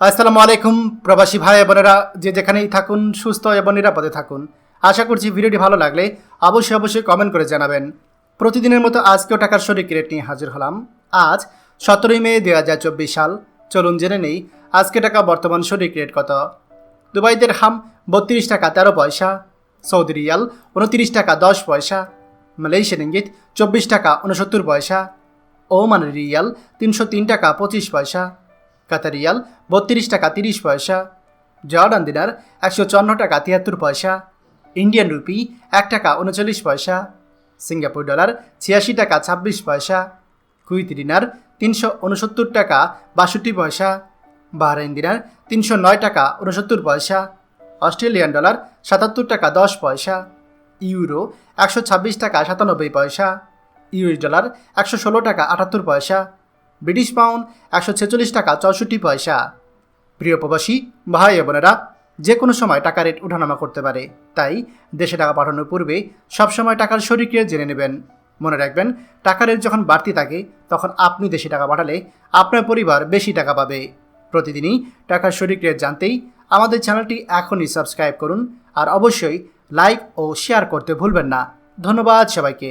আসসালামু আলাইকুম, প্রবাসী ভাই বোনেরা। যে যেখানেই থাকুন, সুস্থ এবং নিরাপদে থাকুন। আশা করছি ভিডিওটি ভালো লাগলে অবশ্যই অবশ্যই কমেন্ট করে জানাবেন। প্রতিদিনের মতো আজকেও টাকার শরীর রেট নিয়ে হাজির হলাম। আজ সতেরোই মে দু হাজার চব্বিশ সাল। চলুন জেনে নেই আজকে টাকা বর্তমান শরীর রেট কত। দুবাইদের হাম বত্রিশ টাকা তেরো পয়সা, সৌদি রিয়াল উনত্রিশ টাকা দশ পয়সা মালয়েশিয়ান ইঙ্গিত চব্বিশ টাকা উনসত্তর পয়সা ওমানের রিয়াল তিনশো তিন টাকা পঁচিশ পয়সা কাতার রিয়াল বত্রিশ টাকা তিরিশ পয়সা। জর্ডান দিনার একশো চন্ন টাকা তিয়াত্তর পয়সা। ইন্ডিয়ান রুপি এক টাকা উনচল্লিশ পয়সা। সিঙ্গাপুর ডলার ছিয়াশি টাকা ছাব্বিশ পয়সা। কুইত দিনার তিনশো উনসত্তর টাকা বাষট্টি পয়সা। বাহরাইন দিনার তিনশো নয় টাকা উনসত্তর পয়সা। অস্ট্রেলিয়ান ডলার সাতাত্তর টাকা দশ পয়সা। ইউরো একশো ছাব্বিশ টাকা সাতানব্বই পয়সা। ইউএস ডলার একশো ষোলো টাকা আটাত্তর পয়সা। ব্রিটিশ পাউন্ড একশো ছেচল্লিশ টাকা চৌষট্টি পয়সা। প্রিয় প্রবাসী, ভাই বোনেরা, যে কোনো সময় টাকা রেট ওঠানামা করতে পারে। তাই দেশে টাকা পাঠানোর পূর্বে সবসময় টাকার শরীরকে জেনে নেবেন। মনে রাখবেন, টাকা রেট যখন বাড়তি থাকে, তখন আপনি দেশে টাকা পাঠালে আপনার পরিবার বেশি টাকা পাবে। প্রতিদিনই টাকার শরীর রেট জানতেই আমাদের চ্যানেলটি এখনই সাবস্ক্রাইব করুন আর অবশ্যই লাইক ও শেয়ার করতে ভুলবেন না। ধন্যবাদ সবাইকে।